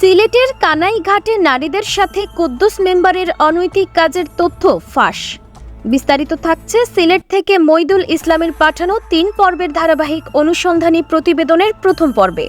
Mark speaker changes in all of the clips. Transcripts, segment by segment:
Speaker 1: সিলেটের কানাইঘাটে নারীদের সাথে কুদ্দুস মেম্বারের অনৈতিক কাজের তথ্য ফাঁস। বিস্তারিত থাকছে সিলেট থেকে মইদুল ইসলামের পাঠানো তিন পর্বের ধারাবাহিক অনুসন্ধানী প্রতিবেদনের প্রথম পর্বে।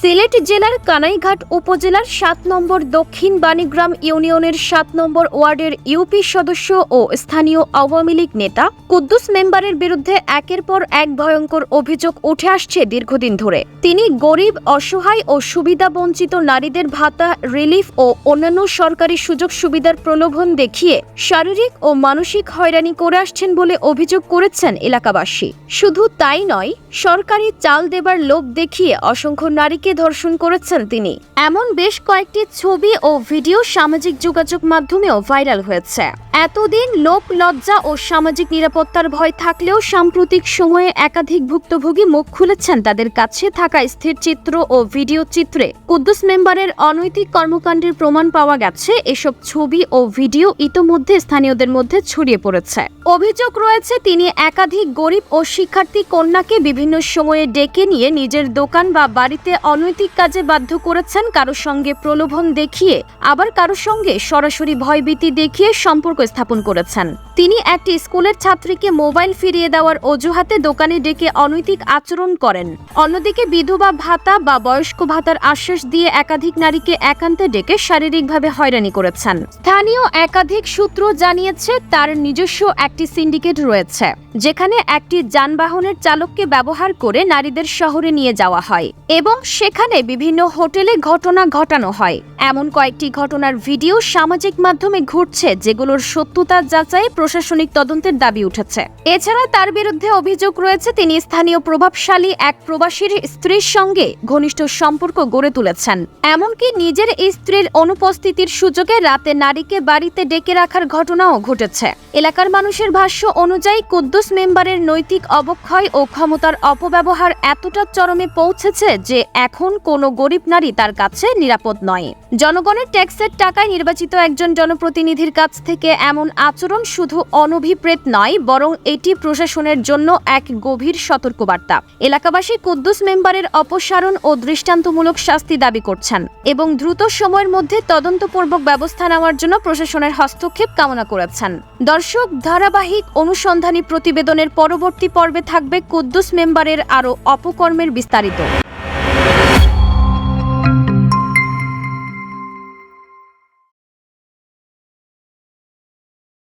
Speaker 1: সিলেট জেলার কানাইঘাট উপজেলার সাত নম্বর দক্ষিণ বাণীগ্রাম ইউনিয়নের সাত নম্বর ওয়ার্ডের ইউপি সদস্য ও স্থানীয় আওয়ামী লীগ নেতা কুদ্দুস মেম্বারের বিরুদ্ধে একের পর এক ভয়ঙ্কর অভিযোগ উঠে আসছে দীর্ঘদিন ধরে। তিনি গরিব, অসহায় ও সুবিধাবঞ্চিত নারীদের ভাতা, রিলিফ ও অন্যান্য সরকারি সুযোগ সুবিধার প্রলোভন দেখিয়ে শারীরিক ও মানসিক হয়রানি করে আসছেন বলে অভিযোগ করেছেন এলাকাবাসী। শুধু তাই নয়, সরকারি চাল দেবার লোভ দেখিয়ে অসংখ্য নারীকে ধর্ষণ করেছেন তিনি? এমন বেশ কয়েকটি ছবি ও ভিডিও সামাজিক যোগাযোগ মাধ্যমেও ভাইরাল হয়েছে। এতদিন লোক লজ্জা ও সামাজিক নিরাপত্তার ভয় থাকলেও সাম্প্রতিক সময়ে একাধিক ভুক্তভোগী মুখ খুলেছেন তাদের কাছে থাকা স্থির চিত্র ও ভিডিও চিত্রে। কুদ্দুস মেম্বারের অনৈতিক কর্মকাণ্ডের প্রমাণ পাওয়া গেছে, এসব ছবি ও ভিডিও ইতোমধ্যে স্থানীয়দের মধ্যে ছড়িয়ে পড়েছে। অভিযোগ রয়েছে, তিনি একাধিক গরিব ও শিক্ষার্থী কন্যাকে বিভিন্ন সময়ে ডেকে নিয়ে নিজের দোকান বা বাড়িতে অনৈতিক কাজে বাধ্য করেছেন কারও সঙ্গে প্রলোভন দেখিয়ে, আবার কারও সঙ্গে সরাসরি ভয়ভীতি দেখিয়ে সম্পর্ক স্থাপন করেছেন। তিনি একটি স্কুলের ছাত্রীকে মোবাইল ফিরিয়ে দেওয়ার অজুহাতে দোকানে ডেকে অনৈতিক আচরণ করেন। অন্যদিকে বিধবা ভাতা বা বয়স্ক ভাতার আশ্বাস দিয়ে একাধিক নারীকে একান্তে ডেকে শারীরিকভাবে হয়রানি করেছেন। স্থানীয় একাধিক সূত্র জানিয়েছে, তার নিজস্ব একটি সিন্ডিকেট রয়েছে, যেখানে একটি যানবাহনের চালককে ব্যবহার করে নারীদের শহরে নিয়ে যাওয়া হয় এবং সেখানে বিভিন্ন হোটেলে ঘটনা ঘটানো হয়। এমন কয়েকটি ঘটনার ভিডিও সামাজিক মাধ্যমে ঘুরছে, যেগুলোর সত্যতা যাচাই প্রশাসনিক তদন্তের দাবি উঠেছে। এছাড়া তার বিরুদ্ধে অভিযোগ রয়েছে, তিনি স্থানীয় প্রভাবশালী এক প্রবাসীর স্ত্রীর সঙ্গে ঘনিষ্ঠ সম্পর্ক গড়ে তুলেছেন। এমনকি নিজের স্ত্রীর অনুপস্থিতির সুযোগে রাতে নারীকে বাড়িতে ডেকে রাখার ঘটনাও ঘটেছে। এলাকার মানুষের ভাষ্য অনুযায়ী, কুদ্দুস মেম্বারের নৈতিক অবক্ষয় ও ক্ষমতার অপব্যবহার এতটা চরমে পৌঁছেছে যে এখন কোনো গরিব নারী তার কাছে নিরাপদ নয়। জনগণের ট্যাক্সের টাকায় নির্বাচিত একজন জনপ্রতিনিধির কাছ থেকে এমন আচরণ শুধু অনভিপ্রেত নয়, বরং এটি প্রশাসনের জন্য এক গভীর সতর্কবার্তা। এলাকাবাসী কুদ্দুস মেম্বারের অপসারণ ও দৃষ্টান্তমূলক শাস্তি দাবি করছেন এবং দ্রুত সময়ের মধ্যে তদন্তপূর্বক ব্যবস্থা নেওয়ার জন্য প্রশাসনের হস্তক্ষেপ কামনা করেছেন। দর্শক, ধারাবাহিক অনুসন্ধানী প্রতিবেদনের পরবর্তী পর্বে থাকবে কুদ্দুস মেম্বারের আরও অপকর্মের বিস্তারিত।